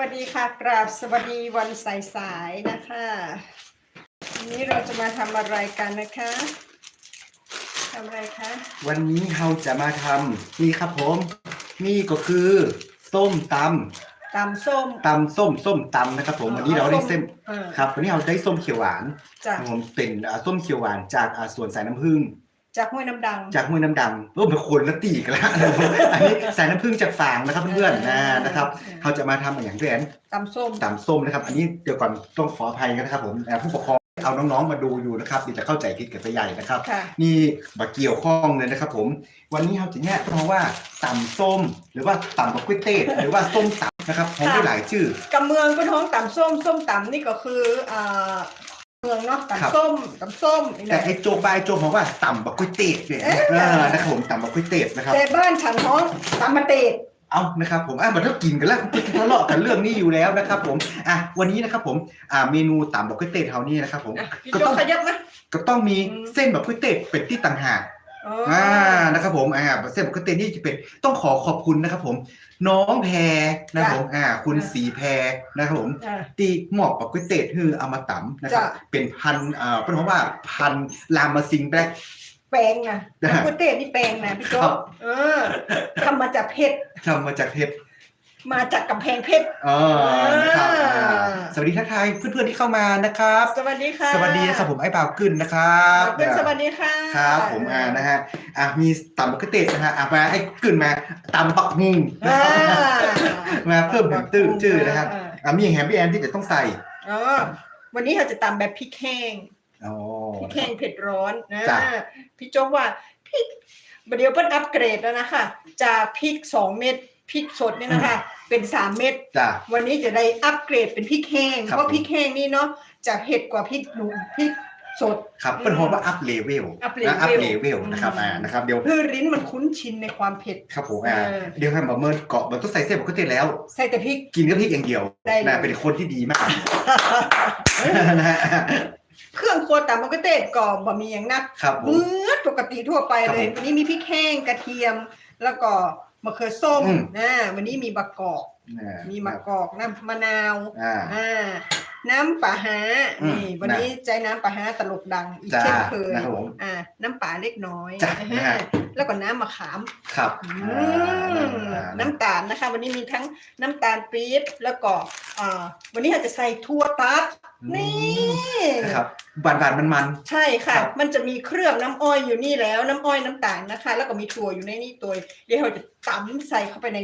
วัสดีค่ะ กราบสวัสดีวันสายๆนะคะวันนี้เราจะมาทำอะไรกันนะคะทำอะไรคะวันนี้เราจะมาทำนี่ครับผม นี่ก็คือส้มตตำส้มำตำส้มส้มตำนะครับ ผมวันนี้เราได้เส้นเออครับวันนี้เราได้ส้มเขียวหวานจากผมเป็นอ่าส้มเขียวหวานจากอ่าสวนสายน้ำผึ้ง จากห้วยน้ำดัง จากห้วยน้ำดำโอ้เป็นคนละตีกันละอันนี้สายน้ำผึ้งจากฝางนะครับเพื่อนๆนะนะครับเราจะมาทำอย่างแรกตำส้มตำส้มนะครับ อันนี้เดี๋ยวก่อนต้องขออภัยกันนะครับผมอ่าผู้ปกครองเอาน้องๆมาดูอยู่นะครับเดี๋ยวจะเข้าใจผิดกันไปใหญ่นะครับค่ะนี่มาเกี่ยวข้องเลยนะครับ ผม วันนี้เราจะแยกเพราะว่าตำส้ม หรือว่าตำบักกุ้ยเต้หรือว่าส้มตำนะครับผมได้หลายชื่อกับเมืองก็ท้องตำส้มส้มตำนี่ก็คืออ่าเมืองเนาะครับตำส้มตำส้มนี่แต่นะไอ้โจบายโจบอกว่าตำบักกุ้ยเต้เนี่ยเอ๊ะ เออนะครับผมตำบักกุ้ยเต้นะครับ แต่บ้านฉันท้องตำมะเตด เอานะครับผมอะมาเริ่มกินกันแล้วทะเลาะกันเรื่องนี้อยู่แล้วนะครับผมอะวันนี้นะครับผมอ่าเมนูตำบักกุ้ยเต้เท่านี้นะครับผม อะพี่ก็โจต้อง ขยับนะก็ต้องมีอืม เส้นบักกุ้ยเต้เป็นที่ต่างหาก อ๋อออ่านะครับผมอ่าเส้นปกตินี่จะเป็นต้องขอขอบคุณนะครับผม น้องแพรนะครับผมอ่าคุณสีแพรนะครับผมอะตีหมอกกับก๋วยเตี๋ยวคือเอามาตำนะครับจ้ะเป็นพันอ่าเป็นเพราะว่าพันลามาซิงแบล็กแปลงนะจ้ะมะกุเตดนี่แปลงนะพี่โจครับเออทำมาจากเพชรทำมาจากเพชร มาจากกำแพงเพชรอ๋อนะครับอ่าอ่าสวัสดีทักทายเพื่อนๆที่เข้ามานะครับ สวัสดีค่ะสวัสดีนะครับผมไอ้บ่าวกึ้นนะครับขอบคุณสวัสดีค่ะครับผมอ่านะฮะอะมีตำบักก๋วยเตี๋ยวนะฮะอะมาไอ้กึ้นมาตำบักฮุงนะอ่าครับมาเพิ่มถึงตื้อจื้อนะครับอ่าอะมีแฮมปี้แอนที่จะต้องใส่อ๋อวันนี้เราจะตำแบบพริกแห้งอ๋อพริกแห้งเผ็ดร้อนนะจ้ะพี่โจ๊กว่าพริกเดี๋ยวเพิ่นอัปเกรดแล้วนะคะจากพริกสองเม็ดพริกสดเนี่ยนะคะ เป็นสามเม็ดจ้ะ วันนี้จะได้อัปเกรดเป็นพริกแห้ง ครับ เพราะพริกแห้งนี่เนาะจะเผ็ดกว่าพริกหนุ่มพริกสด ครับเป็นเพราะว่าอัพเลเวล up นะ level อัพเลเวลนะครับอืมอ่านะครับเดี๋ยวเพื่อลิ้นมันคุ้นชินในความเผ็ด ครับผมอ่าเออ เดี๋ยวให้มาเมินเกาะมันต้องใส่เส้นปกติแล้ว ใส่แต่พริก กินก็พริกอย่างเดียวได้เลย นะเป็นคนที่ดีมากนะฮะเครื่องครัวตำมันก็เตดกรอบบะหมี่อย่างนักครับผมเหมือนปกติทั่วไปครับเลยผม วันนี้มีพริกแห้งกระเทียม แล้วก็ มะเขือส้มอืม นะวันนี้มีบะกอกอ่ามีมะกอกน้ำมะนาวอ่า อ่า น้ำป่าฮาอืมนี่วันนี้ใจน้ำป่าฮาตลกดังอีกจ้าเช่นเคยนะครับผมอ่า น้ำป่าเล็กน้อยจ้าอ่านะฮะ แล้วก็น้ำมะขามครับอือ่ามอ่าน้ำตาลนะคะ วันนี้มีทั้งน้ำตาลปี๊บแล้วก็อ่าวันนี้อาจจะใส่ถั่วตัดนี่ นะครับหวานหวานมันมัน ใช่ค่ะ ครับ มันจะมีเครื่องน้ำอ้อยอยู่นี่แล้ว น้ำอ้อยน้ำตาลนะคะ แล้วก็มีถั่วอยู่ในนี่ตัวเดี๋ยวเราจะตำใส่เข้าไปใน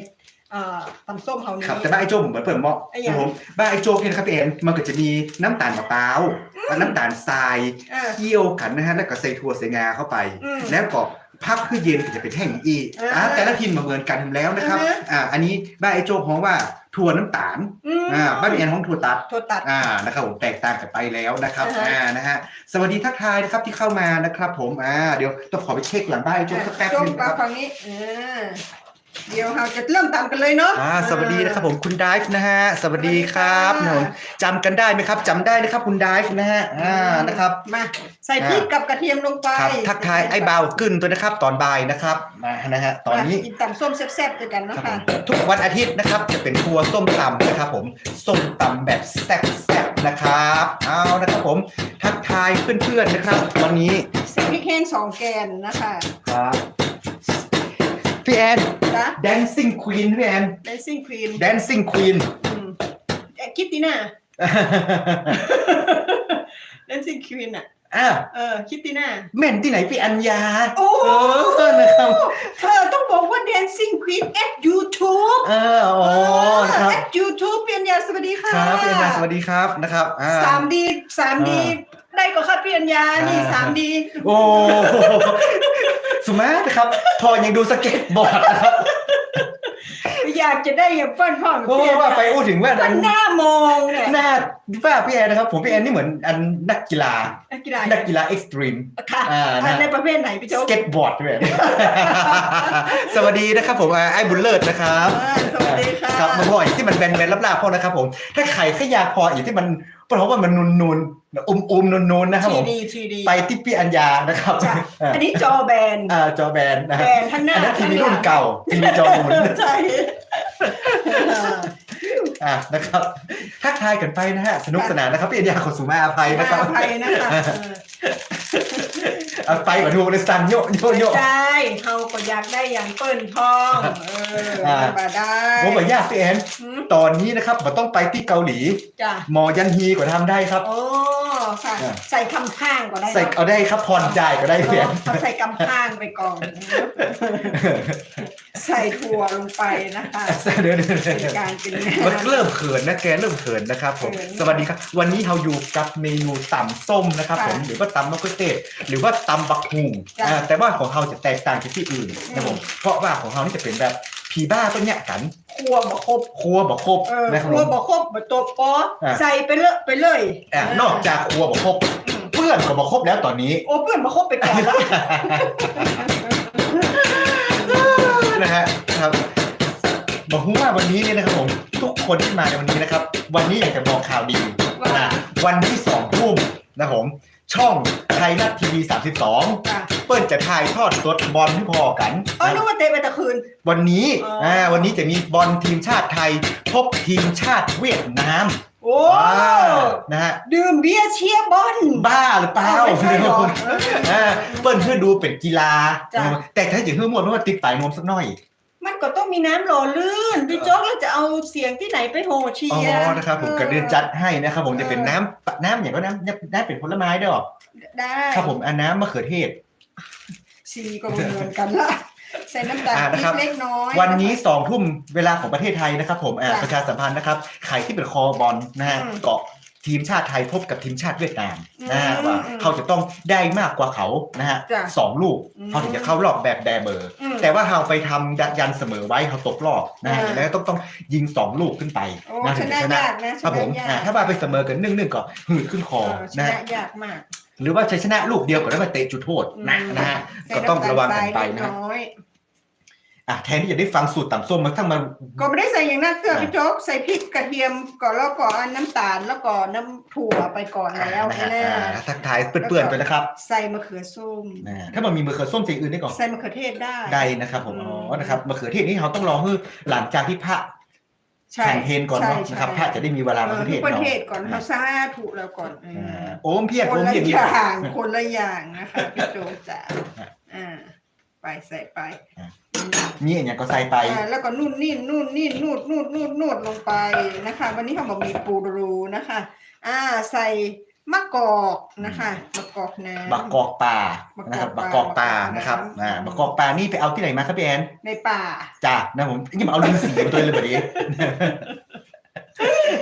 อ่าตำส้มเฮาๆนี้ ครับแต่บ้านไอ้โจ้ผมเหมือนเปิดหม้อไอ้หยัคงรับผมบ้านไอ้โจ้เนี่ยนะครับพี่แอนมันก็จะมีน้ำตาลมะพร้าวและน้ำตาลทรายอ่าเคี่ยวกันนะฮะแล้วก็ใส่ถั่วใส่งาเข้าไป อืมแล้วก็พักคือเย็นก็จะเป็นแห้งอีกอ่าอ่าแต่ละทีมมาเหมือนกันแล้วนะครับอ่าฮะอ่าอันนี้บ้านไอ้โจ้ของว่าถั่วน้ำตาลอืมอ่าบ้านพี่แอนของถั่วตัด ถั่วตัด อ่า นะครับผมแตกต่างกันไปแล้วนะครับ อ่าฮะอ่า นะฮะ สวัสดีทักทายนะครับที่เข้ามานะครับผม อ่า เดี๋ยวต้องขอไปเช็คหลังบ้านไอ้โจ้สักแป๊บจนึบงปลานะครับ ฝั่งนี้อ่า เดี๋ยวเราจะเริ่มตำกันเลยเนาะอ่าสวัสดีนะครับผมคุณไดฟ์นะฮะสวัสดีครับสวัสดีค่ะผมจำกันได้ไหมครับจำได้นะครับคุณไดฟ์นะฮะอ่านะครับมาใส่พริกกับกระเทียมลงไปครับทักทายไอ้เบาวกึ้นตัวนะครับตอนบ่ายนะครับมานะฮะตอนนี้มากินตำส้มแซ่บๆด้วยกันคเนาะรับผค่ะมทุกวันอาทิตย์นะครับจะเป็นครัวส้มตำนะครับผมส้มตำแบบแซ่บๆนะครับเอานะครับผมทักทายเพื่อนๆนะครับ วันนี้ใส่พริกแห้งสองแกนนะคะครับ พี่แอน จ้ะ dancing queen พี่แอน Dancing Queen dancing queen อืมเอ๊ะคิดดีน่ะ Dancing Queen อะ อะเออ คิดดีน่ะแม่นที่ไหนพี่อัญญาโอ้เออนะครับเธอต้องบอกว่า Dancing Queen at YouTube เออโอ้นะครับ at YouTube เปียนยาสวัสดีค่ะครับพี่อัญญาสวัสดีครับนะครับอ่า สามดีสามดี อ่ได้ก็ครับเปียนยา นี่อ่า สามดี โอ้ สมัยนะครับ พอยังดูสเก็ตบอร์ดนะครับอยากจะได้อย่างเปิ้ลพ่อเพราะว่าไปอู้ถึงว่ามัอันนหน้ามองเนี่ยหน้าป้าพี่แอนนะครับ ผมพี่แอนนี่เหมือนอันนักกีฬา นักกีฬานักกีฬาเอ็กซ์ตรีมค่ะอ่านะในประเภทไหนพี่สโจ๊กเก็ตบอร์ดด้วยสวัสดีนะครับผมอ่าไอ้บุญเลิศนะครับอ่า สวัสดีค่ะ ครับมาพออย่างที่มันแบนๆลาบๆพอนะครับผมถ้าไข่ขยาพออย่างที่มันเพราะว่ามันนูนๆอุ้มๆนูนๆนะครับทีผมดีทีดีไปที่พี่อัญญานะครับจ้ะอันนี้จอแบนอ่าจอแบนนะคแบรับนทั้งหน้าอันนั้นทีวีทั้งหลังรุ่นเก่าทีวีจอหมุนใช่อ่านะครับทักทายกันไปนะฮะสนุกสนานนะครับพี่อัญญาขอสุมาอภัยนะครับอภัยนะคะ เออเอาไปมาดูในสันโยโยโย ใช่เฮาก็อยากได้อย่างเปิ้นทอง เอออ่า มาได้โอ้ยยากพี่แอนหืมตอนนี้นะครับมันต้องไปที่เกาหลี จ้ะหมอยันฮีก็ทำได้ครับ โอ้ค่ะ อ่า ใส่คำข้างก็ได้ใส่เนาะเอาได้ครับผ่อนจ่ายก็ได้พี่แอน เขาใส่กำข้างไปก่อน ใส่ถั่วลงไปนะคะเดี๋ยวเดี๋ยวเป็นเดี๋ยวการเป็นงามันนเริ่มเขินนะแกเริ่มเขินนะครับผม เขิน สวัสดีครับ วันนี้เราอยู่กับเมนูตำส้มนะครับค่ะผม หรือว่าตำมะเขือเทศหรือว่าตำบักหุ่งจ้ะอ่าแต่ว่าของเราจะแตกต่างจากที่อื่นนะผมเพราะว่าของเรานี่จะเป็นแบบผีบ้าต้นเนี่ยกันครัวบ่ครบครัวบ่ครบเออนะครับครัวผมบ่ครบบ่ตบปออะ ใส่ไปเลอะไปเลยอ่านอกจากครัวบ่ครบเพื่อนก็บ่ครบแล้วตอนนี้ โอ้เพื่อนบ่ครบไปก่อนแล้ว นะฮะครับบอกว่าวันนี้เนี่ยนะครับผมทุกคนที่มาในวันนี้นะครับ วันนี้อยากจะบอกข่าวดีว่านะวันที่สองทุ่มนะครับผม ช่องไทยรัฐทีวี32จ้ะเปิ้ลจะถ่ายทอดสดบอลที่พอกันอ๋อนึกว่าเตะไปตะคืน วันนี้อ๋ออ่อ่าวันนี้จะมีบอลทีมชาติไทย พบทีมชาติเวียดนาม โอ้ว้านะฮะดื่มเบียร์เชียร์บอลบ้าหรือเปล่าไม่ใช่หรออ่าเปิ้ลเพื่อดูเป็นกีฬา จ้ะ แต่ถ้าจะเพื่อมวดเพราะว่าติดปลายนวมสักหน่อยมันก็ต้องมีน้ำหล่อลื่นพี่โจ๊กแล้วจะเอาเสียงที่ไหนไปโหเชีอ๋ยร์อนะครับผมกระเดือนจัดให้นะครับผมจะเป็นน้ำน้ำอย่างก็น้ำน้ำน้ำเป็นผลไม้ด้วยหรอได้ครับผมอันน้ำมะเขือเทศ สีก็เหมือนกันละ ใส่น้ำตาลอ่าพรินะครับกเล็กน้อยวันนี้สองทุ่มเวลาของประเทศไทยนะครับ ผมอ่าจ้ะประชาสัมพันธ์นะครับใครที่เป็นคอบอลนะฮะอืมเกาะทีมชาติไทยพบกับทีมชาติเวียดนามอืมนะฮะว่าอืมเขาจะต้องได้มากกว่าเขานะฮะจ้ะสองลูกอืมเขาถึงจะเข้ารอบแบบแบเบอร์อืมแต่ว่าเราไปทำยันยันเสมอไว้เขาตกรอบนะฮะอ่าแล้วต้องต้องยิงสองลูกขึ้นไปโอ้นะชถึงนะจะชนะยากนะชครับนะผมยาอ่ากถ้าว่าไปเสมอกันหนึ่งหนึ่งก็หืดขึ้นคอเออชนะนะฮะยากมาก หรือว่าชัยชนะลูกเดียวก็ได้มาเตะจุดโทษนะอืมนะฮะใส่ก็ต้องระวังกันไปำตาลทรายเล็นะฮะน้อยอะแทนที่จะได้ฟังสูตรต่ำส้มมาทั้งมาก็ไม่ได้ใส่อย่างนั้นเกลืออ่าพี่โจ๊กใส่พริกกระเทียมก่อนแล้วก็เอาน้ำตาลแล้วก็น้ำถั่วไปก่อนแล้วนะฮะแน่อ่าทักทายเปื่อนๆไปนะครับ ใส่มะเขือส้มนะถ้ามันมีมะเขือส้มสีอื่นได้ก่อนใส่มะเขือเทศได้ได้นะครับผมอืมอ๋อนะครับมะเขือเทศนี่เขาต้องรอให้หลังจากที่พระ ใช่ฉันเพนก่อนเนาะใช่นะครับใช่ พระจะได้มีเวลามะเอเขืออเทศทุกประเนาะเทศก่อนเขาซาถูกแล้วก่อนเอออ่าโอมเพียรคโอนมละเพียรอย่างคนละอย่างนะคะพี่โจ๊กจ๋าอ่าไปใส่ไปนี่อย่างก็ใส่ไป อ่าแล้วก็นู่นนี่นู่นนี่นูดนูดนูดนูดลงไปนะคะ วันนี้เขาบอกมีปูรูนะคะ อ่าใส่ มะกอกนะคะมะกอกน้ำบักกอกปลานะครับบับักกกกออกกปปลาลานะครับอืมอ่าบักกอกปลานี่ไปเอาที่ไหนมาครับพี่แอนในป่าจ้านะผมยิ่งมาเอาลือสีมาตัวเลยแบบนี้เออ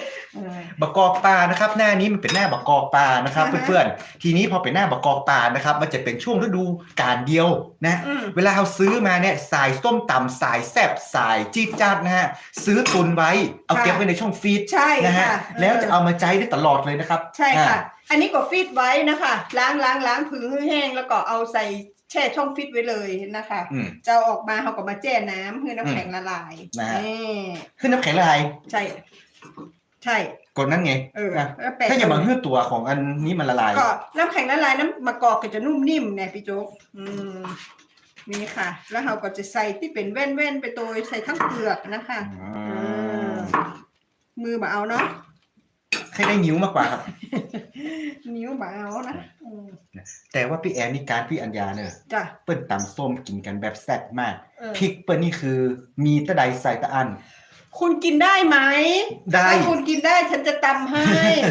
บักกอกปลานะครับ หน้านี้มันเป็นหน้าบักกอกปลานะครับอ่าฮะเพื่อนๆ ทีนี้พอเป็นหน้าบักกอกปลานะครับ มันจะเป็นช่วงฤดูกาลเดียวนะอืมเวลาเราซื้อมาเนี่ยสายส้มตำสายแซบสายจี๊ดจ๊าดนะฮะซื้อตุนไว้เอาค่ะเก็บไว้ในช่องฟรีซใช่นะฮะค่ะแล้วจะเอามาใจได้ตลอดเลยนะครับ ใช่ค่ะอ่าอันนี้ก็ฟีดไว้นะคะล้างล้างล้างผืนให้แห้งแล้วก็เอาใส่แช่ช่องฟิตไว้เลยนะคะอืมจะเอาออกมาเขาก็มาแช่น้ำให้น้ำแข็งละลายนะฮะนี่ขึ้นน้ำแข็งละลายใช่ ใช่ กดนั่นไงเออนะแล้วแปะ ถ้าอย่ามาเฮือตัวของอันนี้มันละลาย ก็น้ำแข็งละลายน้ำมะกอกก็จะนุ่มนิ่มเนี่ยพี่โจ๊กอืมนี่ค่ะ แล้วเราก็จะใส่ที่เป็นแว่นๆไปโดยใส่ทั้งเปลือกนะคะอือืมมมือมาเอาเนาะใครได้นิ้วมากกว่าครับ นิ้วมาเอานะอืมแต่ว่าพี่แอนนี่การพี่อัญญาเนี่ยจ้ะเปิ้ลตำส้มกินกันแบบแซ่บมากเออพริกเปิ้ลนี่คือ มีตะไดใส่ตะอัน คุณกินได้ไหมได้ ถ้าคุณกินได้ฉันจะตำให้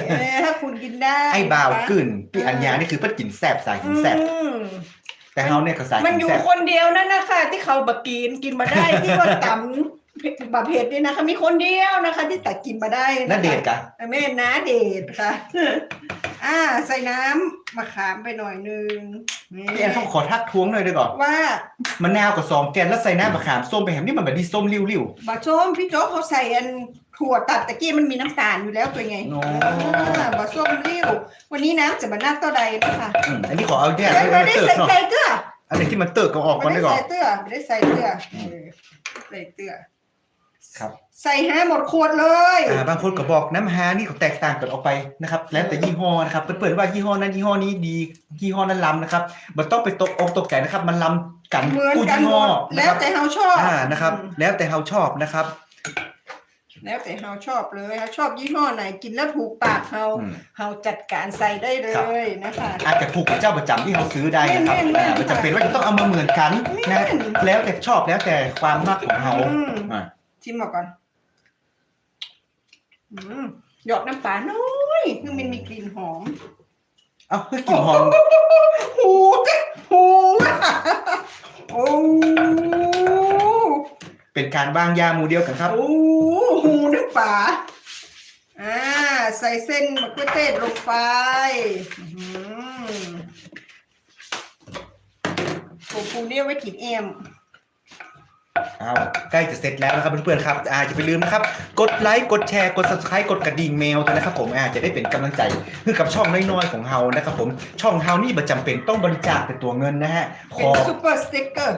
เออถ้าคุณกินได้ไอ้บ่าวนะคะกึ่นพี่อัญญานี่คือเปิ้ลกินแซ่บสายกินแซ่บอืม แต่เฮาเนี่ยก็สายมันกิอนยู่แซ่บคนเดียวนั่นนะคะที่เขาบักกินกินมาได้ที่ว่าตำ บะเผ็ดนี่นะคะ มีคนเดียวนะคะ ที่ตักกินมาได้ะคะน่าเดทกะ แม่นาเดทค่ะ อ่า ใส่น้ำมะขามไปหน่อยนึงนี่พี่แอนเขาขอทักท้วงหน่อยด้วยก่อนว่ามะนาวกับสองแกนแล้วใส่น้ำมะขามส้มไปแหมนี่มันแบบดีส้มริ้ว บะส้มพี่โจ๊กเขาใส่อันถั่วตัดตะกี้มันมีน้ำตาลอยู่แล้วตัวไงอ๋ออ่าบะส้มริ้ว วันนี้น้ำจะมานักเท่าใดนะคะๆอืมอันนี้ขอเอาแยกไม่ไว้ได้เติร์ใส่เนาะใส่เกลือ อันไหนที่มันเติร์ก็ออกก่อนไม่ได้ได้ก่อนใส่เกลือไม่ได้ใส่เกลือเออใส่เกลือ ครับใส่ห้าหมดขวดเลยอ่าบางคนก็บอกน้ำฮานี่ก็แตกต่างกันออกไปนะครับ แล้วแต่ยี่ห้อนะครับเปิดๆว่ายี่ห้อนั้นยี่ห้อนี้ดียี่ห้อนั้นล้ำนะครับมันต้องไปตกอกตกใจนะครับ มันล้ำกันเหมือนกู้กันยี่หมห้อดนะแล้ควรับแต่เขาชอบอ่านะครับแล้วแต่เราชอบนะครับแล้วแต่เฮาชอบเลยเฮาชอบยี่ห้อไหนกินแล้วถูกปากเฮาอืม เฮาจัดการใส่ได้เลยนะคะ อาจจะถูกกับเจ้าประจำที่เราซื้อได้นะครับแม่นๆอ่ามันจะเป็นว่าจะต้องเอามาเหมือนกันนะแม่นแล้วแต่ชอบแล้วแต่ความมักของเราอืม อะ ชิมมาก่อนอืมหยอกน้ำตาลน้อยคือมันมีกลิ่นหอมเอาเฮ้ยกลิ่นหอมหูกะหูอะโอ้เป็นการบ้างยาหมูเดียวกันครับโอ้หูน้ำปลาอ่าใส่เส้นมะเขือเทศลงไปอื้อหือโอ้ปูเนี่ยไว้กินเอ็ม เอาใกล้จะเสร็จแล้วนะครับเพื่อนๆครับอาจะไปลืมนะครับ กดไลค์กดแชร์กด subscribe กดกระดิ่งเมลด้วยนะครับผมอาจะได้เป็นกำลังใจให้กับช่องน้อยๆของเฮานะครับผมช่องเฮานี่ประจำเป็นต้องบริจาคเป็นตัวเงินนะฮะขเป็นอซูเปอร์สติ๊กเกอร์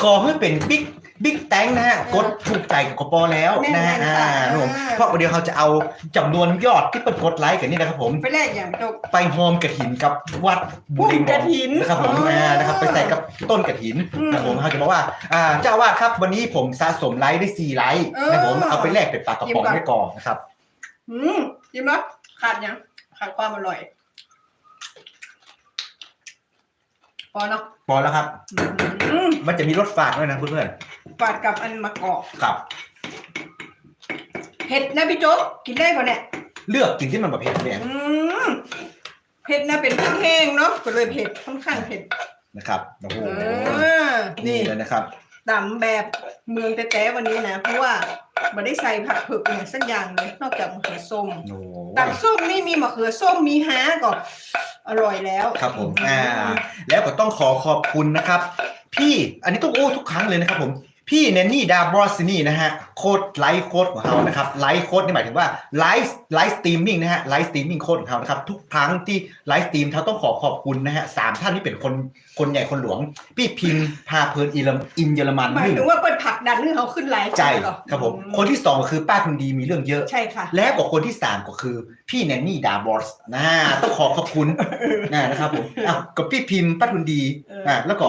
ขอให้เป็นบิ๊ก บิ๊กแตงนะฮะกดถูกใจกับกปอแล้วนะฮะแม่นๆอ่าค่ะหนุ่มเพราะเดี๋ยวเขาจะเอาจำนวนยอดที่เป็นกดไลค์กันนี่นะครับผม ไปแรกอย่างจบไปโฮมกระถินกับวัดบุรีบุญกฐินนะครับผมอ๋ออ่านะครับไปใส่กับต้นกระถินอืมนะครับผมเขาจะบอกว่าอ่าเจ้าอาวาดครับวันนี้ผมสะสมไลค์ได้สี่ไลค์เออนะครับผมเอาไปแลกเป็นปลากระป๋องกินก่อน ไว้ก่อนนะครับอืมยิ้มแล้วขาดยังขาดความอร่อย พอเนาะพอแล้วครับ อืมมันจะมีรสฝาดด้วยนะเพื่อน ปาดกับอันมะกอกๆครับ เผ็ดนะพี่โจ๊กกินได้ป่ะเนี่ยเลือกกินที่มันแบบเผ็ดเนี่ยอืมเผ็ดนะเป็นพริกแห้งเนาะก็เลยเผ็ดค่อนข้างเผ็ดนะครับโอ้โหเออนี่นี่เลยนะครับ ตำแบบเมืองแต่แต่วันนี้นะ เพราะว่าไม่ได้ใส่ผักเผือกเนี่ยสักอย่างเลยนอกจากมะเขือส้มโอ้โหตำส้มนี่มีมะเขือส้มมีฮาก็อร่อยแล้วครับผมอ่า แล้วก็ต้องขอขอบคุณนะครับ พี่อันนี้ต้องโอ้ทุกครั้งเลยนะครับผม พี่เนนนี่ดาบรอสนี่นะฮะโค้ดไลฟ์โค้ดของเรานะครับไลฟ์โค้ดนี่หมายถึงว่าไลฟ์ไลฟ์สตรีมมิ่งนะฮะไลฟ์สตรีมมิ่งโค้ดของเรานะครับทุกครั้งที่ไลฟ์สตรีมเขาต้องขอขอบคุณนะฮะสามท่านที่เป็นคนคนใหญ่คนหลวง พี่พิมพ์พาเพลินอินอินเยอรมันหมายถึงว่าเปิดผลักดันให้เขาขึ้นไลฟ์ใจเหรอครับผมอืคนที่สองก็คือป้าทุนดีมีเรื่องเยอะใช่ค่ะแล้วก็คนที่สามก็คือพี่แนนนี่ดาบอสนะต้องขอขอบคุณนะนะครับผมอ้าวกับพี่พิมพ์ป้าทุนดีเอออ่อ่าแล้วก็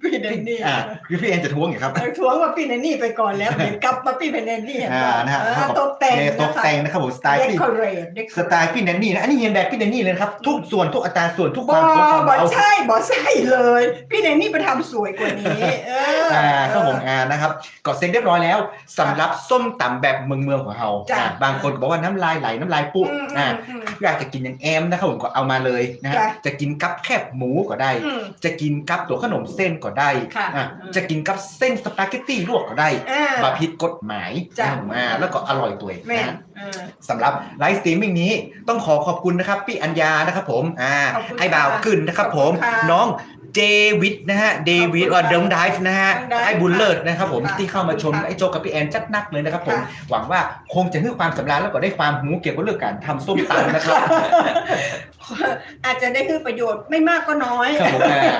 พี่แนนนี่อ่าพี่พี่แอนจะท้วงอยู่ครับเอาทวงว่าพี่แนนนี่ไปก่อนแล้วเดี๋ยวกลับมาพี่แนนนี่อ่านะฮะอ่าตกแต่งเนี่ยตกแต่งนะครับผมสไตล์เดพี่คอเรทเดคสไตล์พี่แนนนี่นะอันนี้เรียนแบบพี่แนนนี่เลยนะครับ ทุกส่วนทุกอัตราส่วนทุกคบวามอสวยความบอเบาใช่บอใช่เลย พี่แนนนี่ไปทำสวยกว่านี้เอออ่าครับผมอ่านะครับก็เสร็จเรียบร้อยแล้วสำหรับส้มตำแบบเมืองเมืองของเราจ้ะอ่าบางคนก็บอกว่าน้ำลายไหลน้ำลายปุ๊อืมอ่าอืมอยากจะกินอย่างแอมนะครับผมก็เอามาเลยนะฮะจ้ะจะกินกับแคบหมูก็ได้อืมจะกินกับตัวขนมเส้นก็ได้ค่ะอะอืมจะกินกับเส้นสปาเกตตี้ลวกก็ได้อ่า บาผิดกฎหมายจ้ะอ่าแล้วก็อร่อยตัวเองแม่น นะเออ สำหรับไลฟ์สตรีมมิ่งนี้ต้องขอขอบคุณนะครับ พี่อัญญานะครับผมอ่าขอบคุณไอ้บ่าวค่ะกึ่นนะครับผมขอบคุณค่ะน้องเดวิดนะฮะเดวิดขอบคุณว่าค่ะเดิมไดฟ์นะฮะน้องไดฟ์ไอ้บุญเลิศนะครับผมค่ะที่เข้ามาชมขอบคุณค่ะไอ้โจกับพี่แอนจัดหนักเลยนะครับผมค่ะหวังว่าคงจะให้ความสำราญแล้วก็ได้ความรู้เกี่ยวกับเรื่องการทำส้มตำนะครับอาจจะได้คือประโยชน์ไม่มากก็น้อยครับผมอ่า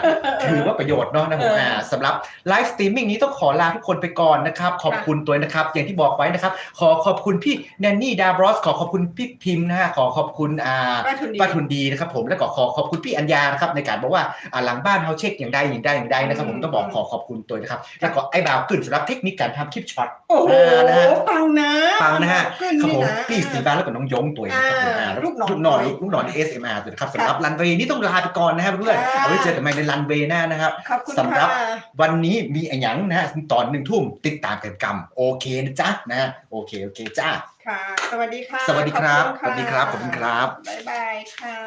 ถือว่าประโยชน์เนาะนะผมเอออ่อ่าสำหรับไลฟ์สตรีมมิ่งนี้ต้องขอลาทุกคนไปก่อนนะครับขอบคุณตัวนะครับอย่างที่บอกไว้นะครับขอขอบคุณพี่แนนนี่ดาบรอสขอขอบคุณพี่พิมพ์นะฮะขอขอบคุณอ่าป้าทุนดีป้าทุนดีนะครับผมแล้วก็ขอขอบคุณพี่อัญญานะครับในการบอกว่าอ่าหลังบ้านเฮาเช็คอย่างใดอย่างใดอย่างใดนะครับผมต้องบอกขอขอบคุณตัวนะครับแล้วก็ไอ้บ่าวกึ่นสำหรับเทคนิคการทำคลิปช็อตโอ้โหอ่านะฮะปังนะปังนะฮะขึ้นครับนี่ผมนะพี่สีบ้านแล้วก็น้องยงตัวเองนะครับผมอ่าอ่าแล้วลูกหนอนลูกหน่อยลูกหนอน ASMR ตัวนะครับสำหรับรันเวย์นี้ต้องลาไปก่อนนะครับเพื่อนค่ะเอาไว้เจอกันใหม่ในรันเวย์หน้านะครับขอบคุณสำหรับค่ะวันนี้มีอะไรอย่างนะฮะตอนหนึ่งทุ่มติดตามกันกรรมโอเคนะจ๊ะนะฮะโอเคโอเคจ้า ค่ะ สวัสดีค่ะสวัสดีครับขอณะสวัสดีครับขอบคุณครับ บ๊ายบายค่ะ